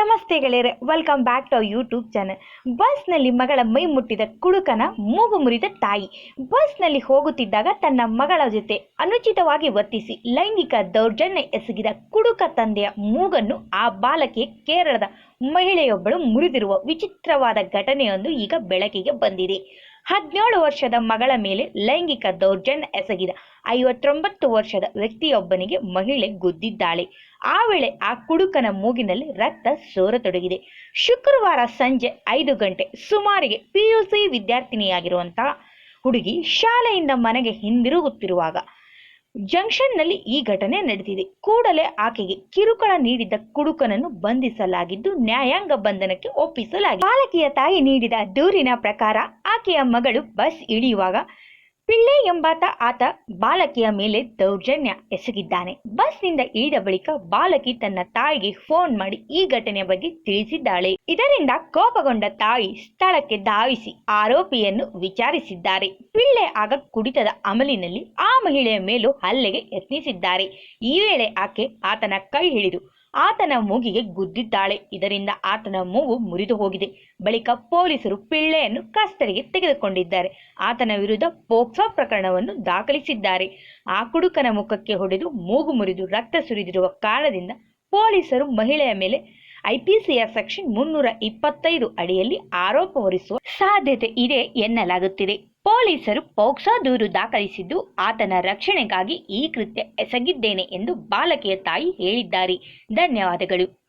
ನಮಸ್ತೆ ಗೆಳೆಯರೆ welcome back to YouTube channel ಬಸ್ನಲ್ಲಿ ಮಗಳ ಮೈ ಮುಟ್ಟಿದ ಕುಡುಕನ, ಮೂಗು ಮುರಿದ ತಾಯಿ. ಬಸ್ನಲ್ಲಿ ಹೋಗುತ್ತಿದ್ದಾಗ ತನ್ನ ಮಗಳ ಜೊತೆ ಅನುಚಿತವಾಗಿ ವರ್ತಿಸಿ ಲೈಂಗಿಕ ದೌರ್ಜನ್ಯ ಎಸಗಿದ ಕುಡುಕ ತಂದೆಯ ಮೂಗನ್ನು ಆ ಬಾಲಕಿ ಕೇರಳದ ಮಹಿಳೆಯೊಬ್ಬಳು ಮುರಿದಿರುವ ವಿಚಿತ್ರವಾದ ಘಟನೆಯೊಂದು ಈಗ ಬೆಳಕಿಗೆ ಬಂದಿದೆ. ಹದಿನೇಳು ವರ್ಷದ ಮಗಳ ಮೇಲೆ ಲೈಂಗಿಕ ದೌರ್ಜನ್ಯ ಎಸಗಿದ. ಐವತ್ತೊಂಬತ್ತು ವರ್ಷದ ವ್ಯಕ್ತಿಯೊಬ್ಬನಿಗೆ ಮಹಿಳೆ ಗುದ್ದಿದ್ದಾಳೆ. ಆ ವೇಳೆ ಆ ಕುಡುಕನ ಮೂಗಿನಲ್ಲಿ ರಕ್ತ ಸೋರತೊಡಗಿದೆ. ಶುಕ್ರವಾರ ಸಂಜೆ ಐದು ಗಂಟೆ ಸುಮಾರಿಗೆ ಪಿಯುಸಿ ವಿದ್ಯಾರ್ಥಿನಿಯಾಗಿರುವಂತಹ ಹುಡುಗಿ ಶಾಲೆಯಿಂದ ಮನೆಗೆ ಹಿಂದಿರುಗುತ್ತಿರುವಾಗ ಜಂಕ್ಷನ್ನಲ್ಲಿ ಈ ಘಟನೆ ನಡೆದಿದೆ ಕೂಡಲೇ ಆಕೆಗೆ ಕಿರುಕುಳ ನೀಡಿದ್ದ ಕುಡುಕನನ್ನು ಬಂಧಿಸಲಾಗಿದ್ದು, ನ್ಯಾಯಾಂಗ ಬಂಧನಕ್ಕೆ ಒಪ್ಪಿಸಲಾಗಿದೆ. ಬಾಲಕಿಯ ತಾಯಿ ನೀಡಿದ ದೂರಿನ ಪ್ರಕಾರ ಆಕೆಯ ಮಗಳು ಬಸ್ ಇಳಿಯುವಾಗ ಪಿಳ್ಳೆ ಎಂಬಾತ ಆತ ಬಾಲಕಿಯ ಮೇಲೆ ದೌರ್ಜನ್ಯ ಎಸಗಿದ್ದಾನೆ. ಬಸ್ನಿಂದ ಇಳಿದ ಬಳಿಕ ಬಾಲಕಿ ತನ್ನ ತಾಯಿಗೆ ಫೋನ್ ಮಾಡಿ ಈ ಘಟನೆಯ ಬಗ್ಗೆ ತಿಳಿಸಿದ್ದಾಳೆ. ಇದರಿಂದ ಕೋಪಗೊಂಡ ತಾಯಿ ಸ್ಥಳಕ್ಕೆ ಧಾವಿಸಿ ಆರೋಪಿಯನ್ನು ವಿಚಾರಿಸಿದ್ದಾರೆ. ಪಿಳ್ಳೆ ಆಗ ಕುಡಿತದ ಅಮಲಿನಲ್ಲಿ ಆ ಮಹಿಳೆಯ ಮೇಲೂ ಹಲ್ಲೆಗೆ ಯತ್ನಿಸಿದ್ದಾರೆ. ಈ ವೇಳೆ ಆಕೆ ಆತನ ಕೈ ಹಿಡಿದು ಆತನ ಮೂಗಿಗೆ ಗುದ್ದಿದ್ದಾಳೆ. ಇದರಿಂದ ಆತನ ಮೂಗು ಮುರಿದು ಹೋಗಿದೆ. ಬಳಿಕ ಪೊಲೀಸರು ಪಿಳ್ಳೆಯನ್ನು ಕಸ್ಟಡಿಗೆ ತೆಗೆದುಕೊಂಡಿದ್ದಾರೆ. ಆತನ ವಿರುದ್ಧ ಪೋಕ್ಸೋ ಪ್ರಕರಣವನ್ನು ದಾಖಲಿಸಿದ್ದಾರೆ. ಆ ಕುಡುಕನ ಮುಖಕ್ಕೆ ಹೊಡೆದು ಮೂಗು ಮುರಿದು ರಕ್ತ ಸುರಿದಿರುವ ಕಾರಣದಿಂದ ಪೊಲೀಸರು ಮಹಿಳೆಯ ಮೇಲೆ ಐಪಿಸಿಆರ್ ಸೆಕ್ಷನ್ ಮುನ್ನೂರ ಇಪ್ಪತ್ತೈದು ಅಡಿಯಲ್ಲಿ ಆರೋಪ ಹೊರಿಸುವ ಸಾಧ್ಯತೆ ಇದೆ ಎನ್ನಲಾಗುತ್ತಿದೆ. ಪೊಲೀಸರು ಪೋಕ್ಸೋ ದೂರು ದಾಖಲಿಸಿದ್ದು ಆತನ ರಕ್ಷಣೆಗಾಗಿ ಈ ಕೃತ್ಯ ಎಸಗಿದ್ದೇನೆ ಎಂದು ಬಾಲಕಿಯ ತಾಯಿ ಹೇಳಿದ್ದಾರೆ. ಧನ್ಯವಾದಗಳು.